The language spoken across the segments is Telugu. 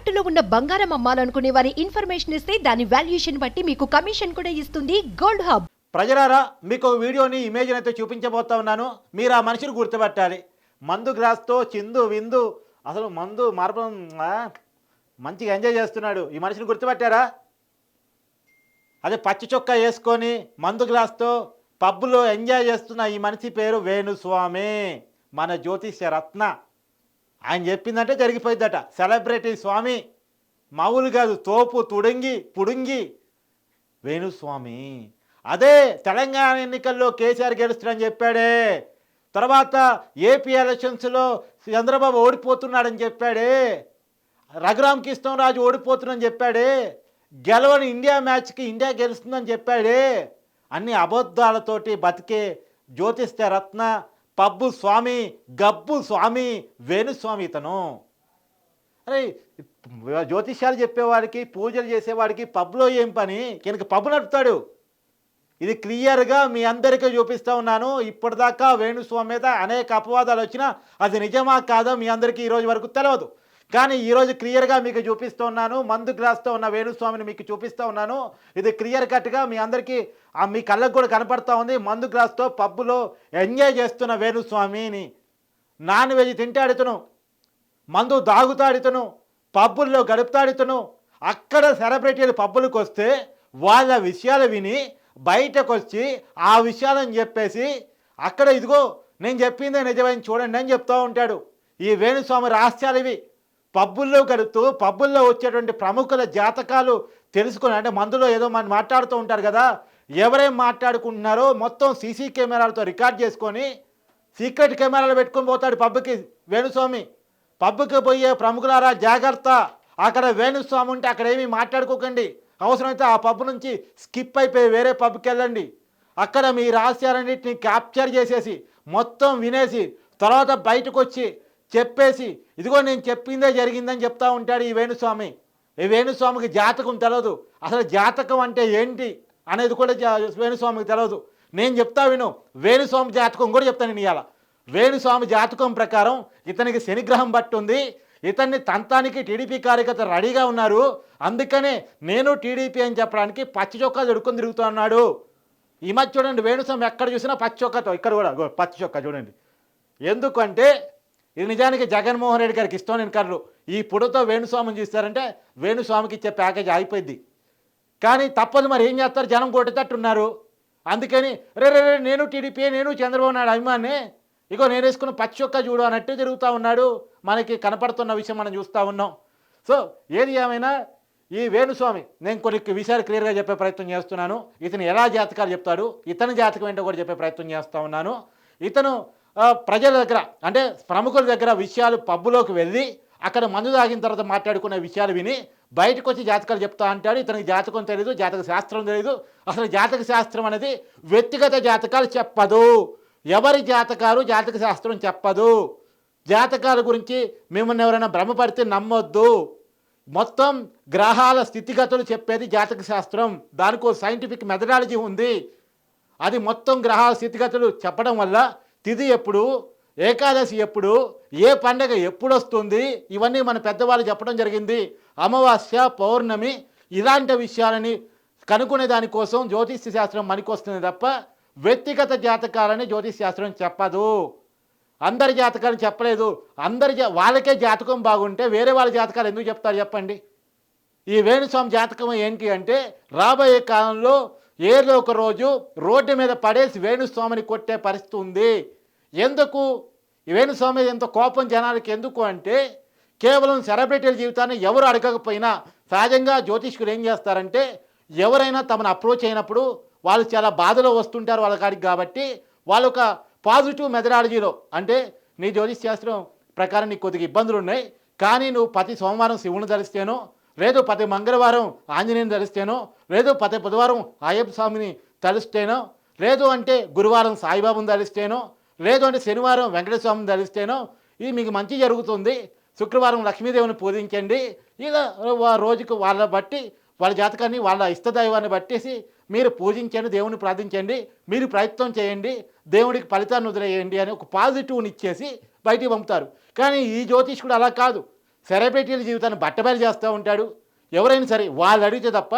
తాకట్టులో ఉన్న బంగారం అమ్మాలనుకునే వారి ఇన్ఫర్మేషన్ ఇస్తే దాని వాల్యుయేషన్ బట్టి మీకు కమిషన్ కూడా ఇస్తుంది గోల్డ్ హబ్. ప్రజలారా మీకు వీడియోని ఇమేజ్ అయితే చూపించబోతా ఉన్నాను. మీరు ఆ మనిషిని గుర్తుపట్టాలి. మందు గ్లాస్తో చిందు విందు అసలు మందు మార్పం మంచిగా ఎంజాయ్ చేస్తున్నాడు. ఈ మనిషిని గుర్తుపట్టారా? అదే పచ్చి చొక్కా వేసుకొని మందు గ్లాస్తో పబ్బులో ఎంజాయ్ చేస్తున్న ఈ మనిషి పేరు వేణుస్వామి. మన జ్యోతిష్య రత్న. ఆయన చెప్పిందంటే జరిగిపోయిందట సెలబ్రిటీ స్వామి మామూలు కాదు తోపు తుడంగి పుడుంగి. వేణుస్వామి అదే తెలంగాణ ఎన్నికల్లో కేసీఆర్ గెలుస్తాడని చెప్పాడే. తర్వాత ఏపీ ఎలక్షన్స్లో చంద్రబాబు ఓడిపోతున్నాడని చెప్పాడే. రఘురామ్ కృష్ణరాజు ఓడిపోతున్నాడని చెప్పాడే. గెలవని ఇండియా మ్యాచ్కి ఇండియా గెలుస్తుందని చెప్పాడే. అన్ని అబద్ధాలతోటి బతికే జ్యోతిష్య రత్న పబ్బు స్వామి గబ్బు స్వామి వేణుస్వామి ఇతను. అరే జ్యోతిష్యాలు చెప్పేవాడికి పూజలు చేసేవాడికి పబ్లో ఏం పని? కనుక పబ్బు నడుపుతాడు. ఇది క్లియర్గా మీ అందరికీ చూపిస్తూ ఉన్నాను. ఇప్పటిదాకా వేణుస్వామి మీద అనేక అపవాదాలు వచ్చినా అది నిజమా కాదో మీ అందరికీ ఈరోజు వరకు తెలియదు కానీ ఈరోజు క్లియర్గా మీకు చూపిస్తూ ఉన్నాను మందు గ్లాస్తో ఉన్న వేణుస్వామిని మీకు చూపిస్తూ ఉన్నాను. ఇది క్లియర్ కట్గా మీ అందరికీ ఆ మీ కళ్ళకు కూడా కనపడుతూ ఉంది. మందు గ్లాస్తో పబ్బులో ఎంజాయ్ చేస్తున్న వేణుస్వామిని. నాన్ వెజ్ తింటాడితను మందు దాగుతాడితను పబ్బుల్లో గడుపుతాడితను అక్కడ సెలబ్రిటీలు పబ్బులకు వస్తే వాళ్ళ విషయాలు విని బయటకు వచ్చి ఆ విషయాలని చెప్పేసి అక్కడ ఇదిగో నేను చెప్పిందే నిజమైన చూడండి అని చెప్తూ ఉంటాడు. ఈ వేణుస్వామి రహస్యాలు ఇవి. పబ్బుల్లో గడుపుతూ పబ్బుల్లో వచ్చేటువంటి ప్రముఖుల జాతకాలు తెలుసుకుని అంటే మందులో ఏదో మనం మాట్లాడుతూ ఉంటారు కదా ఎవరేం మాట్లాడుకుంటున్నారో మొత్తం సీసీ కెమెరాలతో రికార్డ్ చేసుకొని సీక్రెట్ కెమెరాలు పెట్టుకొని పోతాడు పబ్కి వేణుస్వామి. పబ్కి పోయే ప్రముఖులారా జాగ్రత్త. అక్కడ వేణుస్వామి ఉంటే అక్కడ ఏమీ మాట్లాడుకోకండి. అవసరమైతే ఆ పబ్ నుంచి స్కిప్ అయిపోయి వేరే పబ్కి వెళ్ళండి. అక్కడ మీ రహస్యాలన్నింటినీ క్యాప్చర్ చేసేసి మొత్తం వినేసి తర్వాత బయటకు వచ్చి చెప్పేసి ఇదిగో నేను చెప్పిందే జరిగిందని చెప్తా ఉంటాడు ఈ వేణుస్వామి. ఈ వేణుస్వామికి జాతకం తెలియదు అసలు జాతకం అంటే ఏంటి అనేది కూడా జా- వేణుస్వామికి తెలియదు నేను చెప్తా విను వేణుస్వామి జాతకం కూడా చెప్తాను నేను ఇవాళ వేణుస్వామి జాతకం ప్రకారం ఇతనికి శనిగ్రహం పట్టుంది ఇతన్ని తంతానికి టీడీపీ కార్యకర్తలు రెడీగా ఉన్నారు. అందుకనే నేను టీడీపీ అని చెప్పడానికి పచ్చి చొక్కా దొడుకొని తిరుగుతున్నాడు ఈ మధ్య చూడండి వేణుస్వామి ఎక్కడ చూసినా పచ్చి చొక్కాతో ఇక్కడ కూడా పచ్చి చొక్కా చూడండి. ఎందుకంటే ఇది నిజానికి జగన్మోహన్ రెడ్డి గారికి ఇష్టం నేను కర్రు ఈ పుడతో వేణుస్వామిని చూస్తారంటే వేణుస్వామికి ఇచ్చే ప్యాకేజ్ అయిపోయింది కానీ తప్పదు మరి ఏం చేస్తారు? జనం కొట్టేటట్టున్నారు. అందుకని రే రే రే, నేను టీడీపీ నేను చంద్రబాబు నాయుడు అభిమాని. ఇగో నేను వేసుకున్న పచ్చి ఒక్క చూడు అన్నట్టు తిరుగుతూ ఉన్నాడు. మనకి కనపడుతున్న విషయం మనం చూస్తూ ఉన్నాం. సో ఏది ఏమైనా ఈ వేణుస్వామి నేను కొన్ని విషయాలు క్లియర్గా చెప్పే ప్రయత్నం చేస్తున్నాను. ఇతను ఎలా జాతకాలు చెప్తాడు ఇతని జాతకం ఏంటో కూడా చెప్పే ప్రయత్నం చేస్తూ ఉన్నాను. ఇతను ప్రజల దగ్గర అంటే ప్రముఖుల దగ్గర విషయాలు పబ్బులోకి వెళ్ళి అక్కడ మందు తాగిన తర్వాత మాట్లాడుకునే విషయాలు విని బయటకు వచ్చి జాతకాలు చెప్తా అంటాడు. ఇతనికి జాతకం తెలియదు జాతక శాస్త్రం తెలియదు అసలు జాతక శాస్త్రం అనేది వ్యక్తిగత జాతకాలు చెప్పదు. ఎవరి జాతకాలు జాతక శాస్త్రం చెప్పదు. జాతకాల గురించి మిమ్మల్ని ఎవరైనా భ్రమపడితే నమ్మొద్దు. మొత్తం గ్రహాల స్థితిగతులు చెప్పేది జాతక శాస్త్రం. దానికి సైంటిఫిక్ మెథడాలజీ ఉంది. అది మొత్తం గ్రహాల స్థితిగతులు చెప్పడం వల్ల తిది ఎప్పుడు ఏకాదశి ఎప్పుడు ఏ పండగ ఎప్పుడు వస్తుంది ఇవన్నీ మన పెద్దవాళ్ళు చెప్పడం జరిగింది. అమావాస్య పౌర్ణమి ఇలాంటి విషయాలని కనుక్కునే దానికోసం జ్యోతిష్య శాస్త్రం మనకొస్తుంది తప్ప వ్యక్తిగత జాతకాలని జ్యోతిష్ శాస్త్రం చెప్పదు. అందరి జాతకాలు చెప్పలేదు. అందరి జా వాళ్ళకే జాతకం బాగుంటే వేరే వాళ్ళ జాతకాలు ఎందుకు చెప్తారు చెప్పండి? ఈ వేణుస్వామి జాతకం ఏంటి అంటే రాబోయే కాలంలో ఏదో ఒక రోజు రోడ్డు మీద పడేసి వేణుస్వామిని కొట్టే పరిస్థితి ఉంది. ఎందుకు? వేణుస్వామి ఎంత కోపం జనాలకి ఎందుకు అంటే కేవలం సెలబ్రిటీల జీవితాన్ని ఎవరు అడగకపోయినా సహజంగా జ్యోతిష్కులు ఏం చేస్తారంటే ఎవరైనా తమను అప్రోచ్ అయినప్పుడు వాళ్ళు చాలా బాధలో వస్తుంటారు వాళ్ళ కాడికి కాబట్టి వాళ్ళొక ఒక పాజిటివ్ మెథడాలజీలో అంటే నీ జ్యోతిష్ శాస్త్రం ప్రకారం నీకు కొద్దిగా ఇబ్బందులు ఉన్నాయి కానీ నువ్వు ప్రతి సోమవారం శివుని ధరిస్తేనో లేదు ప్రతి మంగళవారం ఆంజనేయుని ధరిస్తేనో లేదు ప్రతి బుధవారం అయ్యప్ప స్వామిని తలిస్తేనో లేదు అంటే గురువారం సాయిబాబుని ధరిస్తేనో లేదు అంటే శనివారం వెంకటేశ్వర తలిస్తేనో ధరిస్తేనో ఇది మీకు మంచి జరుగుతుంది. శుక్రవారం లక్ష్మీదేవిని పూజించండి. ఇలా వా- రోజుకు వాళ్ళ బట్టి వాళ్ళ జాతకాన్ని వాళ్ళ ఇష్టదైవాన్ని బట్టేసి మీరు పూజించండి దేవుని ప్రార్థించండి మీరు ప్రయత్నం చేయండి దేవుడికి ఫలితాన్ని వదిలేయండి అని ఒక పాజిటివ్ని ఇచ్చేసి బయటికి పంపుతారు. కానీ ఈ జ్యోతిష్కుడు అలా కాదు. సెలబ్రిటీల జీవితాన్ని బట్టబయలు చేస్తూ ఉంటాడు. ఎవరైనా సరే వాళ్ళు అడిగితే తప్ప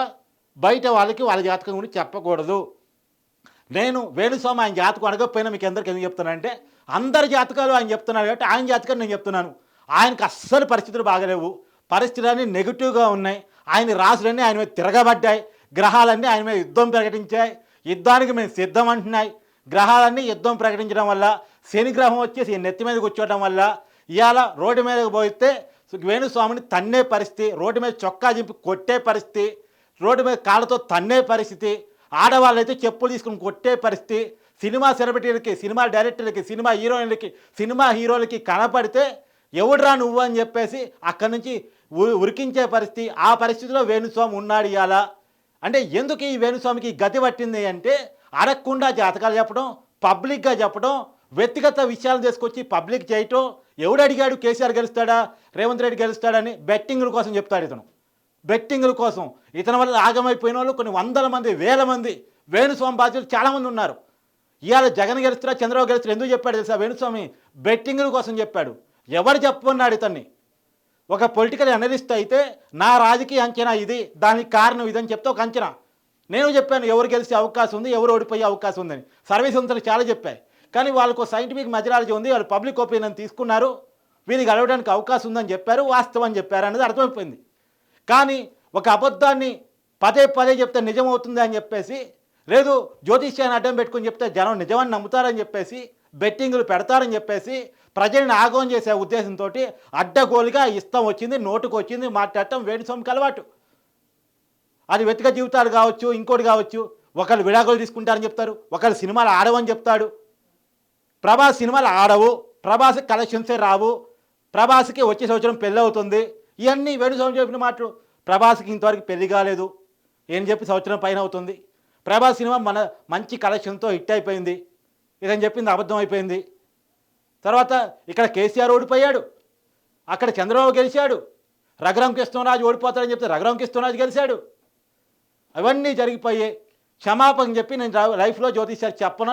బయట వాళ్ళకి వాళ్ళ జాతకం గురించి చెప్పకూడదు. నేను వేణుస్వామి ఆయన జాతకం అడగకపోయినా మీకు ఎందరికి ఎందుకు చెప్తున్నానంటే అందరి జాతకాలు ఆయన చెప్తున్నారు కాబట్టి ఆయన జాతకం నేను చెప్తున్నాను. ఆయనకు అస్సలు పరిస్థితులు బాగలేవు. పరిస్థితులన్నీ నెగిటివ్గా ఉన్నాయి. ఆయన రాసులన్నీ ఆయన మీద తిరగబడ్డాయి. గ్రహాలన్నీ ఆయన మీద యుద్ధం ప్రకటించాయి. యుద్ధానికి మేము సిద్ధం అంటున్నాయి. గ్రహాలన్నీ యుద్ధం ప్రకటించడం వల్ల శని గ్రహం వచ్చేసి నెత్తి మీద కూర్చోవడం వల్ల ఇవాళ రోడ్డు మీదకి పోతే వేణుస్వామిని తన్నే పరిస్థితి రోడ్డు మీద చొక్కా చింపి కొట్టే పరిస్థితి రోడ్డు మీద కాళ్ళతో తన్నే పరిస్థితి ఆడవాళ్ళైతే చెప్పులు తీసుకుని కొట్టే పరిస్థితి సినిమా సెలబ్రిటీలకి సినిమా డైరెక్టర్లకి సినిమా హీరోయిన్లకి సినిమా హీరోలకి కనపడితే ఎవడురా నువ్వు అని చెప్పేసి అక్కడి నుంచి ఉ- ఉరికించే పరిస్థితి. ఆ పరిస్థితిలో వేణుస్వామి ఉన్నాడు ఇవాళ అంటే ఎందుకు ఈ వేణుస్వామికి గతి పట్టింది అంటే అడగకుండా జాతకాలు చెప్పడం పబ్లిక్గా చెప్పడం వ్యక్తిగత విషయాలు తీసుకొచ్చి పబ్లిక్ చేయటం. ఎవడు అడిగాడు? కేసీఆర్ గెలుస్తాడా? రేవంత్ రెడ్డి గెలుస్తాడని బెట్టింగ్ల కోసం చెప్తాడు ఇతను. బెట్టింగుల కోసం. ఇతని వల్ల ఆగమైపోయిన వాళ్ళు కొన్ని వందల మంది వేల మంది వేణుస్వామి బాధ్యులు చాలామంది ఉన్నారు. ఇవాళ జగన్ గెలుస్తారా చంద్రబాబు గెలుస్తారా ఎందుకు చెప్పాడు తెలుసా? వేణుస్వామి బెట్టింగుల కోసం చెప్పాడు. ఎవరు చెప్పమన్నాడు ఇతన్ని? ఒక పొలిటికల్ అనలిస్ట్ అయితే నా రాజకీయ అంచనా ఇది దానికి కారణం ఇదని చెప్తే ఒక అంచనా. నేను చెప్పాను ఎవరు గెలిచే అవకాశం ఉంది ఎవరు ఓడిపోయే అవకాశం ఉందని. సర్వే సంస్థలు చాలా చెప్పాయి. కానీ వాళ్ళకు సైంటిఫిక్ మెజరాలజీ ఉంది వాళ్ళు పబ్లిక్ ఒపీనియన్ తీసుకున్నారు. వీరికి గడవడానికి అవకాశం ఉందని చెప్పారు వాస్తవం అని చెప్పారు అనేది అర్థమైపోయింది. కానీ ఒక అబద్ధాన్ని పదే పదే చెప్తే నిజం అవుతుంది అని చెప్పేసి లేదు జ్యోతిష్యాన్ని అడ్డం పెట్టుకుని చెప్తే జనం నిజమని నమ్ముతారని చెప్పేసి బెట్టింగులు పెడతారని చెప్పేసి ప్రజల్ని ఆగం చేసే ఉద్దేశంతో అడ్డగోలుగా ఇష్టం వచ్చింది నోటుకు వచ్చింది మాట్లాడటం వేణుస్వామికి అలవాటు. అది వెతిక జీవితాలు కావచ్చు ఇంకోటి కావచ్చు ఒకళ్ళు విడాకులు తీసుకుంటారని చెప్తారు ఒకళ్ళు సినిమాలు ఆడవని చెప్తాడు. ప్రభాస్ సినిమాలు ఆడవు ప్రభాస్ కలెక్షన్సే రావు ప్రభాస్కి వచ్చే సంవత్సరం పెళ్ళి అవుతుంది. ఇవన్నీ వేణుస్వామి చెప్పిన మాటలు. ప్రభాస్కి ఇంతవరకు పెళ్ళి కాలేదు. ఏం చెప్పి సంవత్సరం పైన అవుతుంది. ప్రభాస్ సినిమా మన మంచి కలెక్షన్తో హిట్ అయిపోయింది. ఇదని చెప్పింది అబద్ధం అయిపోయింది. తర్వాత ఇక్కడ కేసీఆర్ ఓడిపోయాడు. అక్కడ చంద్రబాబు గెలిచాడు. రఘురామ్ కృష్ణరాజు ఓడిపోతాడని చెప్తే రఘురామ్ కృష్ణరాజు గెలిచాడు. అవన్నీ జరిగిపోయాయి క్షమాపణ చెప్పి నేను లైఫ్లో జ్యోతిష్యాలు చెప్పను.